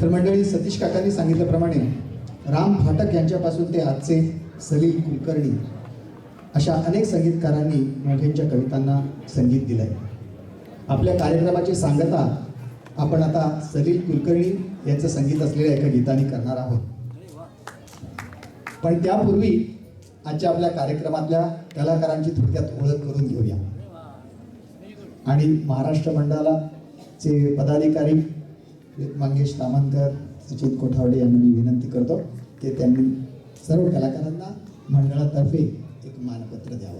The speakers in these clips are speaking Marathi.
तर मंडळी सतीश काकांनी सांगितल्याप्रमाणे राम फाटक यांच्यापासून ते आजचे सलील कुलकर्णी अशा अनेक संगीतकारांनी मोघेंच्या कवितांना संगीत दिलं आहे आपल्या कार्यक्रमाची सांगता आपण आता सलील कुलकर्णी यांचं संगीत असलेल्या एका गीताने करणार आहोत. पण त्यापूर्वी आजच्या आपल्या कार्यक्रमातल्या कलाकारांची थोडक्यात ओळख करून घेऊया. आणि महाराष्ट्र मंडळाचे पदाधिकारी मंगेश तामणकर सचिन कोठावडे यांना मी विनंती करतो की त्यांनी सर्व कलाकारांना मंडळातर्फे एक मानपत्र द्यावं.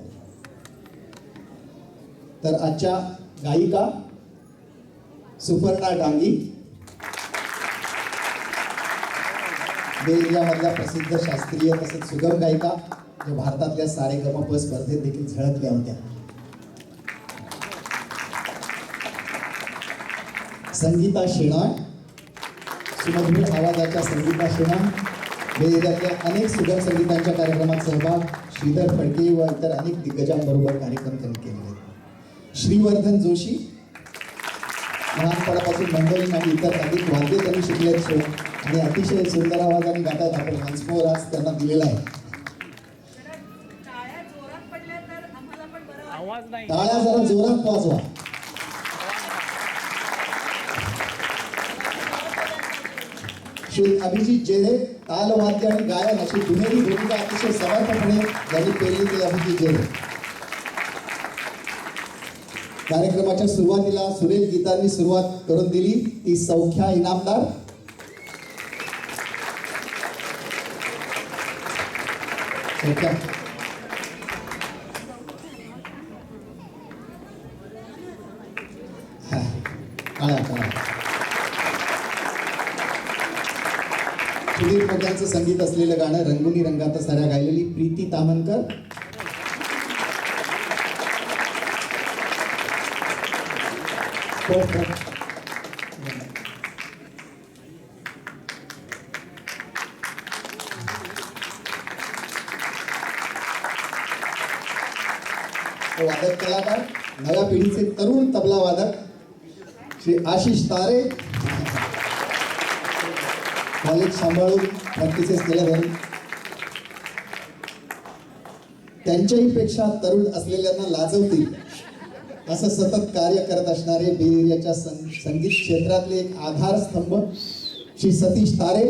तर आजच्या गायिका सुपर्णा डांगी. बेरियामधल्या प्रसिद्ध शास्त्रीय तसेच सुगम गायिका जे भारतातल्या सारे गमप स्पर्धेत देखील झळकल्या होत्या. संगीता शेणाय सुमधुर आवाजाच्या संगीता शेणाय बेरियातल्या अनेक सुगम संगीतांच्या कार्यक्रमात सहभाग श्रीधर फडके व इतर अनेक दिग्गजांबरोबर कार्यक्रम त्यांनी केलेले आहेत. श्रीवर्धन जोशी लहानपणापासून मंडळी आणि इतर अधिक वाद्य त्यांनी शिकले सो आणि अतिशय सुंदर आवाजाने गातात आपण हंसमोर आज त्यांना दिलेला आहे. जरा टाळ्या जोरात पडल्या तर आम्हाला पण बरं वाटेल. आवाज नाही. टाळ्या जरा जोरात वाजवा. श्री अभिजित जेरे तालवाद्य आणि गायन अशी दुहेरी भूमिका अतिशय समर्थपणे यांनी केली ती अभिजित जेरे. कार्यक्रमाच्या सुरुवातीला सुरेश गीतांनी सुरुवात करून दिली. ती सौख्या इनामदार. सौख्या. हा, टाळ्या, टाळ्या. सुधीर मोठ्यांचं संगीत असलेलं गाणं रंगुनी रंगात साऱ्या गायलेली प्रीती तामणकर. वादक कलाकार नव्या पिढीचे तरुण तबला वादक श्री आशिष तारे. कॉलेज सांभाळून प्रॅक्टिसेस केल्या जाईल. त्यांच्याही पेक्षा तरुण असलेल्यांना लाजवतील. असं सतत कार्य करत असणारे बे एरियाच्या संगीत क्षेत्रातले एक आधारस्तंभ श्री सतीश तारे.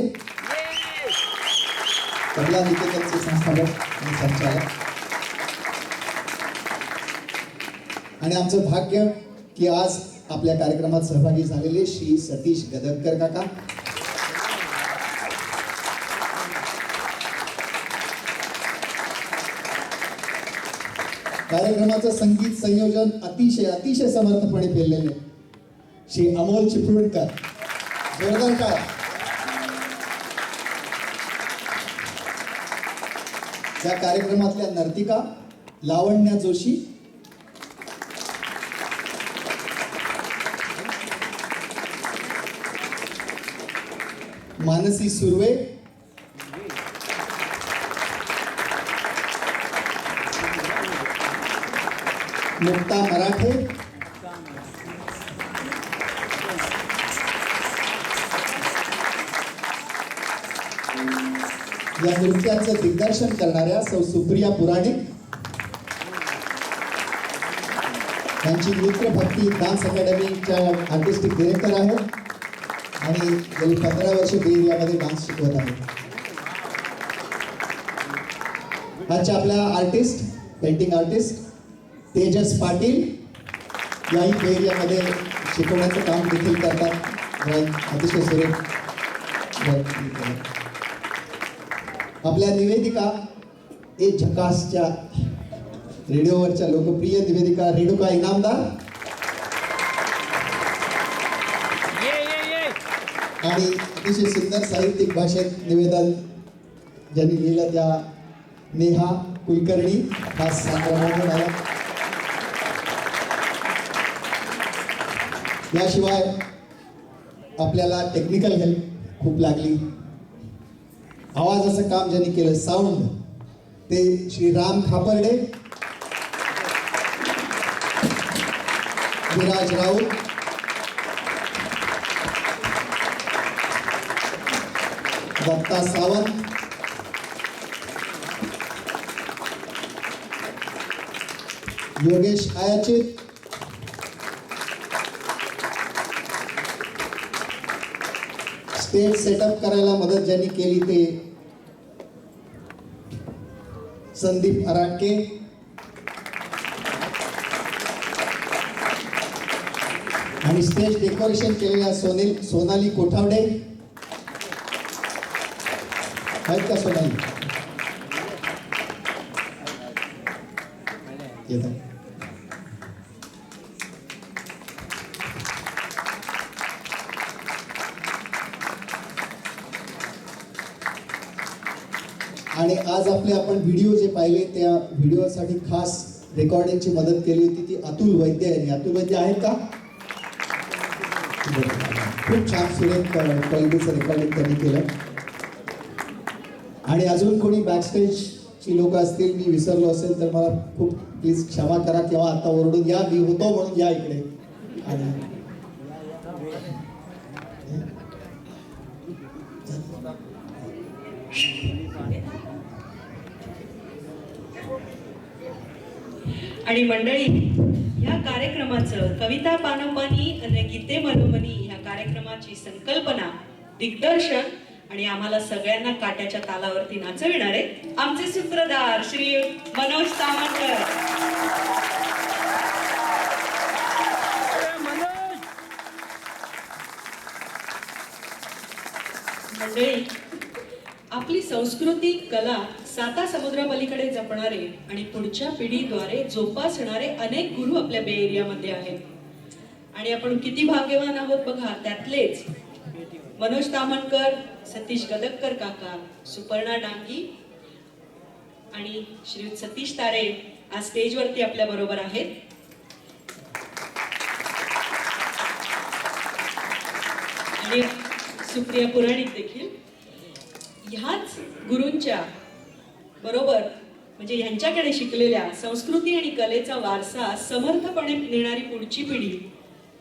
तबला निकेतनचे संस्थापक आणि संचालक. आणि आमचं भाग्य की आज आपल्या कार्यक्रमात सहभागी झालेले श्री सतीश गदरकर काका. कार्यक्रमाचं संगीत संयोजन अतिशय अतिशय समर्थपणे केलेले श्री अमोल चिपळूणकर जोरदार का या कार्यक्रमातल्या नर्तिका लावण्या जोशी. मानसी सुर्वे. मुक्ता मराठे. या नृत्याचं दिग्दर्शन करणाऱ्या सौ सुप्रिया पुराणिक त्यांची नृत्य भक्ती डान्स अकॅडमीच्या आर्टिस्टिक डिरेक्टर आहे. आणि गेली पंधरा वर्ष बीड यामध्ये डान्स शिकवत आहे आजच्या आपल्या artist painting artist Tejas Patil याही एरियामध्ये शिकवण्याचं काम देखील करतात. अतिशय सुरेख. आपल्या निवेदिका ए झकासच्या रेडिओवरच्या लोकप्रिय निवेदिका रेणुका इनामदार. ये ये ये. आणि अतिशय सुंदर साहित्यिक भाषेत निवेदन ज्यांनी लिहिलं त्या नेहा कुलकर्णी. हा संक्रमण याशिवाय आपल्याला टेक्निकल हेल्प खूप लागली. आवाजाचं काम ज्यांनी केलं साऊंड ते श्री राम खापर्डे विराज राऊत दत्ता सावंत योगेश आयाचित स्टेज सेटअप करायला मदत ज्यांनी केली ते संदीप अराटके आणि स्टेज डेकोरेशन केलेल्या सोनील सोनाली कोठावडे. आहेत का सोनाली? आणि आज आपले आपण व्हिडिओ जे पाहिले त्या व्हिडिओसाठी खास रेकॉर्डिंगची मदत केली होती ती अतुल वैद्य यांनी. अतुल वैद्य आहेत का? खूप छान सुरेख क्वालिटीचं रेकॉर्डिंग त्यांनी केलं आणि अजून कोणी बॅकस्टेजची लोक असतील मी विसरलो असेल तर मला खूप प्लीज क्षमा करा किंवा आता ओरडून या मी होतो म्हणून या इकडे. आणि आणि मंडळी ह्या कार्यक्रमाचं कविता पानोपानी आणि गीते मनोमनी ह्या कार्यक्रमाची संकल्पना दिग्दर्शन आणि आम्हाला सगळ्यांना काट्याच्या तालावरती नाचविणारे आमचे सूत्रधार श्री मनोज सावंतकर मनोज! मंडळी आपली संस्कृती कला साता समुद्रापलीकडे जपणारे आणि पुढच्या पिढीद्वारे जोपासणारे अनेक गुरु आपल्या बे एरियामध्ये आहेत. आणि आपण किती भाग्यवान आहोत बघा त्यातलेच मनोज तामणकर सतीश गदककर काका सुपर्णा डांगी आणि श्री सतीश तारे आज स्टेजवरती आपल्या बरोबर आहेत. आणि सुप्रिया पुराणिक देखील. ह्याच गुरूंच्या बरोबर म्हणजे ह्यांच्याकडे शिकलेल्या संस्कृती आणि कलेचा वारसा समर्थपणे नेणारी पुढची पिढी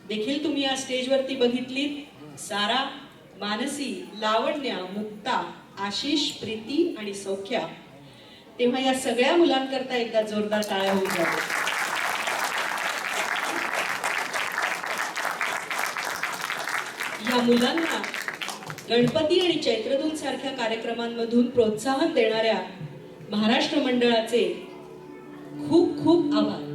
देखील तुम्ही या स्टेजवरती बघितलीत. सारा मानसी लावण्या मुक्ता आशिष प्रीती आणि सौख्या. तेव्हा या सगळ्या मुलांकरता एकदा जोरदार टाळ्या होऊन जातात या मुलांना गणपती आणि चैत्रदूत सारख्या कार्यक्रमांमधून प्रोत्साहन देणाऱ्या महाराष्ट्र मंडळाचे खूप खूप आभार.